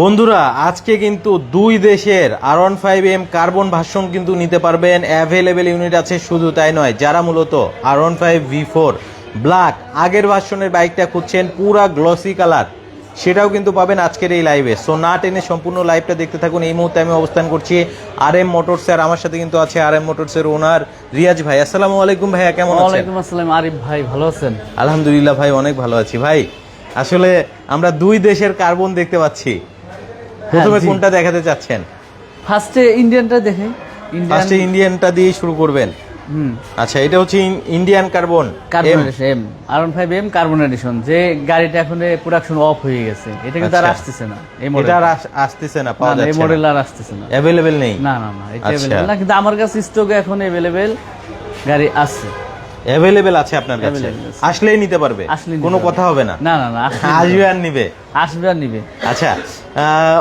বন্ধুরা আজকে কিন্তু দুই দেশের R one five M carbon version কিন্তু নিতে পারবেন। অ্যাভেলেবেল ইউনিট আছে শুধু তাই নয় যারা মূলত R one five V four black আগের ভার্সনের বাইকটা খুঁজছেন পুরা গ্লসি কালার সেটাও কিন্তু পাবেন আজকের এই লাইভে সো না টেনে সম্পূর্ণ লাইভটা দেখতে থাকুন। এই মুহূর্তে আমি অবস্থান করছি আর এম মোটরস আর আমার সাথে কিন্তু আছে আর এম মোটরসের ওনার রিয়াজ ভাই। আসসালামু আলাইকুম ভাইয়া কেমন আছেন? ওয়ালাইকুম আসসালাম আরিফ ভাই ভালো আছেন? আলহামদুলিল্লাহ ভাই অনেক ভালো আছি। ভাই আসলে আমরা দুই দেশের কার্বন দেখতে পাচ্ছি। প্রথমে হ্যাঁ, কোনটা দেখাতে চাচ্ছেন? ফার্স্টে ইন্ডিয়ানটা দেখে। ফার্স্টে ইন্ডিয়ানটা দিয়ে শুরু করবেন। হুম। আচ্ছা এটা হচ্ছে Indian carbon carbon M R one five M carbon edition যে গাড়িটা এখন প্রোডাকশন অফ হয়ে গেছে। এটা কিন্তু আর আচ্ছা। আসতেছে না এই মডেল এটা আসতেছে না পাওয়া যাচ্ছে না এই মডেল আর আসতেছে না। অ্যাভেলেবেল নেই? না না না এটা আচ্ছা। available না কিন্তু আমার কাছে স্টকে এখন অ্যাভেলেবেল গাড়ি আছে। অ্যাভেলেবেল আছে আপনার কাছে? আসলেই নিতে পারবে? কোনো কথা হবে না? না না আসবে আর নিবে? আসবে আর নিবে। আচ্ছা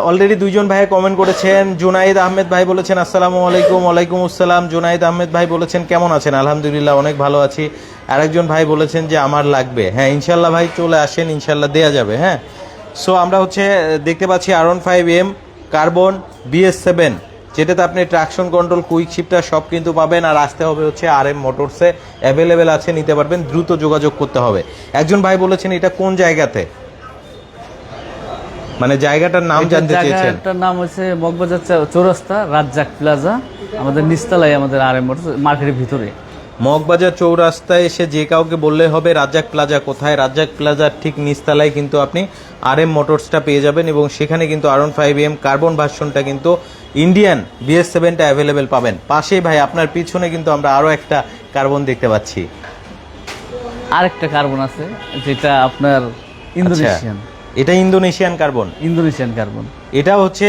অলরেডি দুইজন ভাই কমেন্ট করেছেন জুনাইদ আহমেদ ভাই বলেছেন আসসালামু আলাইকুম ওয়ালাইকুম আসসালাম। জুনাইদ আহমেদ ভাই বলেছেন কেমন আছেন? আলহামদুলিল্লাহ অনেক ভালো আছি। আরেকজন ভাই বলেছেন যে আমার লাগবে। হ্যাঁ ইনশাল্লাহ ভাই চলে আসেন ইনশাল্লাহ দেয়া যাবে হ্যাঁ? সো আমরা হচ্ছে দেখতে পাচ্ছি R one five M carbon BS seven যেটাতে আপনি ট্রাকশন কন্ট্রোল কুইক শিফটার সব কিন্তু পাবেন। আর আসতে হবে হচ্ছে আর এম মোটরসে অ্যাভেলেবেল আছে নিতে পারবেন। দ্রুত যোগাযোগ করতে হবে। একজন ভাই বলেছেন এটা কোন জায়গাতে? মানে জায়গাটার নাম জানতে চেয়েছেন। জায়গাটার নাম হচ্ছে মগবাজার চৌরাস্তা রাজ্জাক প্লাজা। আমাদের নিস্তালাই আমাদের আর এম মার্কেটের ভিতরে। মগবাজার চৌরাস্তায় এসে যে কাউকে বললে হবে রাজ্জাক প্লাজা কোথায়? রাজ্জাক প্লাজার ঠিক নিচতলায় কিন্তু আপনি আর এম মোটরসটা পেয়ে যাবেন এবং সেখানে কিন্তু আর ফাইভ এম কার্বন ভার্সনটা কিন্তু ইন্ডিয়ান বিএস সেভেনটা অ্যাভেলেবেল পাবেন। পাশেই ভাই আপনার পিছনে কিন্তু আমরা আরও একটা কার্বন দেখতে পাচ্ছি। আরেকটা কার্বন আছে যেটা আপনার ইন্দোনেশিয়ান এটা ইন্দোনেশিয়ান কার্বন ইন্দোনেশিয়ান কার্বন এটা হচ্ছে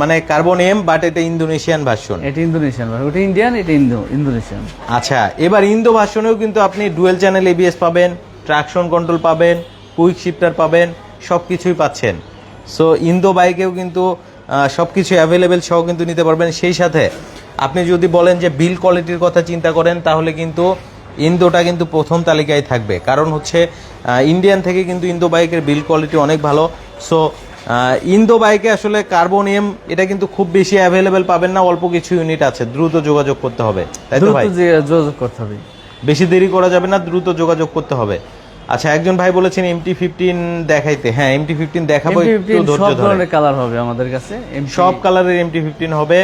মানে কার্বন এম বাট এটা ইন্দোনেশিয়ান ভার্সন এটা ইন্দোনেশিয়ান ওটা ইন্ডিয়ান এটা ইন্দো ইন্দোনেশিয়ান আচ্ছা এবার ইন্দো ভার্সনেও কিন্তু আপনি ডুয়েল চ্যানেল এবিএস পাবেন ট্রাকশন কন্ট্রোল পাবেন কুইক শিফটার পাবেন সব কিছুই পাচ্ছেন। সো ইন্দো বাইকেও কিন্তু সব কিছু অ্যাভেলেবেল সহ কিন্তু নিতে পারবেন। সেই সাথে আপনি যদি বলেন যে বিল কোয়ালিটির কথা চিন্তা করেন তাহলে কিন্তু ইন্দোটা কিন্তু প্রথম তালিকায় থাকবে। কারণ হচ্ছে ইন্ডিয়ান থেকে কিন্তু ইন্দো বাইকের বিল কোয়ালিটি অনেক ভালো। সো ইন্দো বাইকে আসলে কার্বন এম এটা কিন্তু খুব বেশি অ্যাভেলেবেল পাবেন না অল্প কিছু ইউনিট আছে। দ্রুত যোগাযোগ করতে হবে। তাই তো ভাই? যোগাযোগ করতে হবে। বেশি দেরি করা যাবে না দ্রুত যোগাযোগ করতে হবে। আচ্ছা একজন ভাই বলেছেন এমটি ফিফটিন দেখাইতে। হ্যাঁ এমটি ফিফটিন দেখাবো ধৈর্য সব ধরে। ধরনের কালার হবে আমাদের কাছে সব কালারের এমটি ফিফটিন হবে।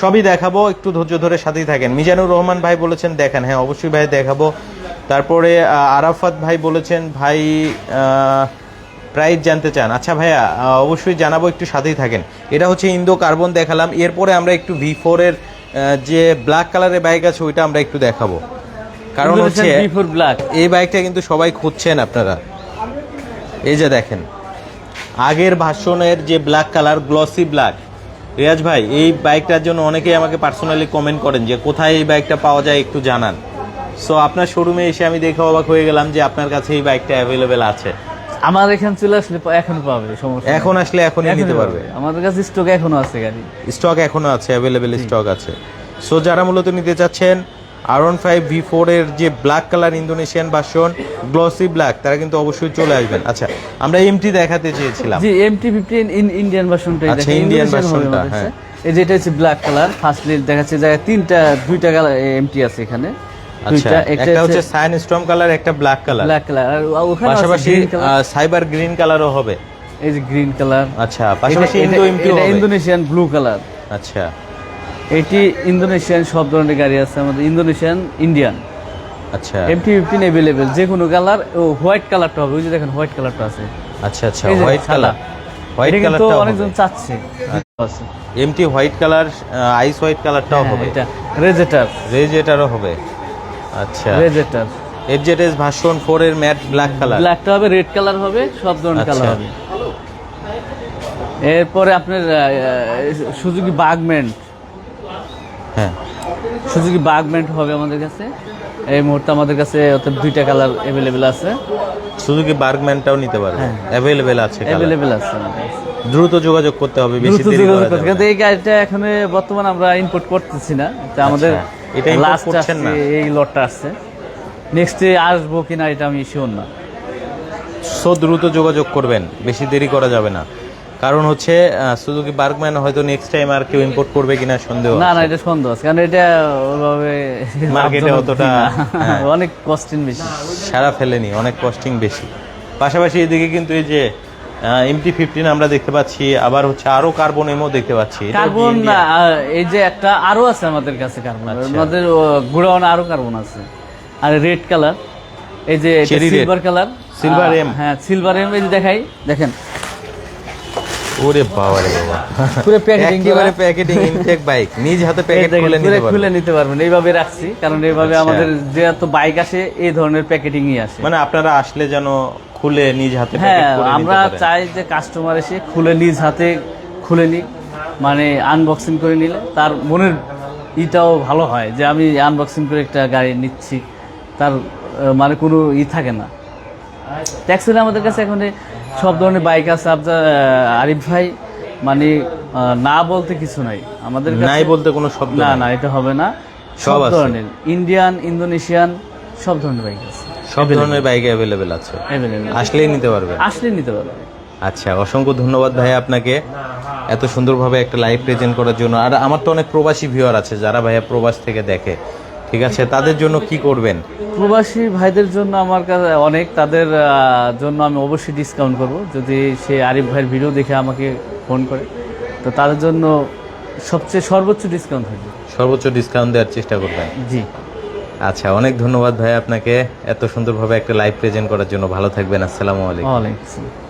সবই দেখাবো একটু ধৈর্য ধরে সাথেই থাকেন। মিজানুর রহমান ভাই বলেছেন দেখেন হ্যাঁ অবশ্যই ভাই দেখাবো। তারপরে আরাফাত ভাই বলেছেন ভাই প্রাইস জানতে চান। আচ্ছা ভাইয়া অবশ্যই জানাব একটু সাথেই থাকেন। এটা হচ্ছে ইন্দো কার্বন দেখালাম। এরপরে আমরা একটু ভি ফোর এর যে ব্ল্যাক কালারের বাইক আছে ওইটা আমরা একটু দেখাবো। কারণ হচ্ছে ব্ল্যাক এই বাইকটা কিন্তু সবাই খুঁজছেন আপনারা। এই যে দেখেন আগের ভাষণের যে black colour glossy black Riyaz ভাই এই বাইকটার জন্য অনেকেই আমাকে পার্সোনালি কমেন্ট করেন যে কোথায় এই বাইকটা পাওয়া যায় একটু জানান। সো আপনার শোরুমে এসে আমি দেখে অবাক হয়ে গেলাম যে আপনার কাছে এই বাইকটা অ্যাভেলেবেল আছে। আমার এখানে চলে আসলে এখন পাবে সমস্যা এখন আসলে এখনই নিতে পারবে। আমাদের কাছে স্টক এখনও আছে গাড়ি। স্টক এখনও আছে অ্যাভেলেবেল স্টক আছে। সো যারা মূলত নিতে চাচ্ছেন R one five V four এর যে black colour Indonesian version glossy black তারা কিন্তু অবশ্যই চলে আসবেন। আচ্ছা আমরা এমটি দেখাতে চেয়েছিলাম। জি এমটি ফিফটিন ইন্ডিয়ান ভার্সনটাই আচ্ছা, versionটা, আমাদের কাছে। হ্যাঁ। এই যেটা হচ্ছে ব্ল্যাক কালার ফার্স্ট লিড দেখাচ্ছে জায়গায় তিনটা দুইটা কালার এমটি আছে এখানে। দুইটা একটা হচ্ছে সাইন স্টর্ম কালার একটা ব্ল্যাক কালার। ব্ল্যাক কালার আর ওখানে পাশাপাশি সাইবার গ্রিন কালারও হবে। এই যে গ্রিন কালার। আচ্ছা পাশাপাশি ইন্দো এমটি হবে। Indonesian blue colour. আচ্ছা। এটি ইন্দোনেশিয়ান সব ধরনের গাড়ি আছে আমাদের ইন্দোনেশিয়ান ইন্ডিয়ান। আচ্ছা। এমটি ফিফটিন অ্যাভেলেবেল যে কোনো কালার ও হোয়াইট কালারটা হবে ওই যে দেখেন হোয়াইট কালারটা আছে। আচ্ছা আচ্ছা হোয়াইট কালার। হোয়াইট কালারটাও অনেকজন চাচ্ছে MT white colour ice white কালারটাও হবে। এটা রেজেটার রেজ এটারও হবে। আচ্ছা। রেজেটার এফজেডএস ভার্সন 4 এর ম্যাট ব্ল্যাক কালার ব্ল্যাকটা হবে রেড কালার হবে সব ধরনের আচ্ছা। কালার হবে। এরপরে আপনার সুজুকি বাগমেন্ট হ্যাঁ। সুজুকি বাগমেন্ট হবে আমাদের কাছে। এই মুহূর্তে আমাদের কাছে অর্থাৎ দুইটা কালার অ্যাভেলেবেল আছে। সুজুকি বার্গম্যানটাও নিতে পারবে। অ্যাভেলেবেল আছে অ্যাভেলেবেল আছে আমাদের কাছে। দ্রুত যোগাযোগ করতে হবে বেশি দেরি যোগাযোগ করা করতে যাবে কিন্তু এই গাড়িটা এখন বর্তমানে আমরা ইম্পোর্ট করতেছি না। এটা আমাদের আচ্ছা, এটা লাস্ট না? এই লটটা আসছে নেক্সটে আসব কিনা এটা আমি শিওর না। সো দ্রুত যোগাযোগ করবেন বেশি দেরি করা যাবে না। কারণ হচ্ছে সুজুকি বার্গম্যান হয়তো নেক্সট টাইম আর কেউ ইম্পোর্ট করবে কিনা সন্দেহ না না এটা সন্দেহ আছে কারণ এটা এ লাভজনক অতটা- হ্যাঁ। অনেক কস্টিং বেশি। সারা ফেলেনি অনেক কস্টিং বেশি। পাশাপাশি এদিকে কিন্তু এই যে এমটি ফিফটিন আমরা দেখতে পাচ্ছি আবার হচ্ছে আরও কার্বন এমও দেখতে পাচ্ছি। কার্বন? এই যে একটা আরও আছে আমাদের কাছে কার্বন আচ্ছা। আমাদের গুড়াওয়ান আরও কার্বন আছে। আর রেড কালার এই যে সিলভার কালার সিলভার এম হ্যাঁ সিলভার এম এই যে দেখাই দেখেন। ওরে বাবা রে বাবা। পুরো প্যাকেটিং একেবারে প্যাকেটিং ইনটেক বাইক নিজ হাতে প্যাকেট খুলে নিতে পারবে। খুলে নিতে পারবেন এইভাবে রাখছি কারণ এইভাবে আচ্ছা। আমাদের যে এত বাইক আসে এই ধরনের প্যাকেটিংই আসে। মানে আপনারা আসলে যেন খুলে নিজ হাতে হ্যাঁ প্যাকেট করে নিতে আমরা চাই যে কাস্টমার এসে খুলে নিজ হাতে খুলে নিক। মানে আনবক্সিং করে নিলে তার মনের ইটাও ভালো হয় যে আমি আনবক্সিং করে একটা গাড়ি নিচ্ছি। তার মানে কোনো ই থাকে না। ট্যাক্সিলে আমাদের কাছে এখন সব ধরনের বাইক আছে। আপনার আরিফ ভাই মানে না বলতে কিছু নাই। আমাদের নাই বলতে কোনো শব্দ না না এটা হবে না। সব সব ধরনের। ইন্ডিয়ান ইন্দোনেশিয়ান সব ধরনের বাইক আছে। সব ধরনের বাইক অ্যাভেলেবেল আছে। আসলেই নিতে পারবে আসলে নিতে পারবে আচ্ছা অসংখ্য ধন্যবাদ ভাই আপনাকে এত সুন্দরভাবে একটা লাইভ প্রেজেন্ট করার জন্য। আর আমার তো অনেক প্রবাসী ভিউয়ার আছে যারা ভাইয়া প্রবাস থেকে দেখে। ঠিক আছে? তাদের জন্য কি করবেন? প্রবাসী ভাইদের জন্য আমার কাছে অনেক। তাদের জন্য আমি অবশ্যই ডিসকাউন্ট করব। যদি সে আরিফ ভাইয়ের ভিডিও দেখে আমাকে ফোন করে তো তাদের জন্য সবচেয়ে সর্বোচ্চ ডিসকাউন্ট থাকবে সর্বোচ্চ ডিসকাউন্ট দেওয়ার চেষ্টা করবেন? জি। আচ্ছা অনেক ধন্যবাদ ভাই আপনাকে। এত সুন্দরভাবে একটা লাইভ প্রেজেন্ট করার জন্য। ভালো থাকবেন। আসসালামু আলাইকুম। ওয়ালাইকুম আসসালাম।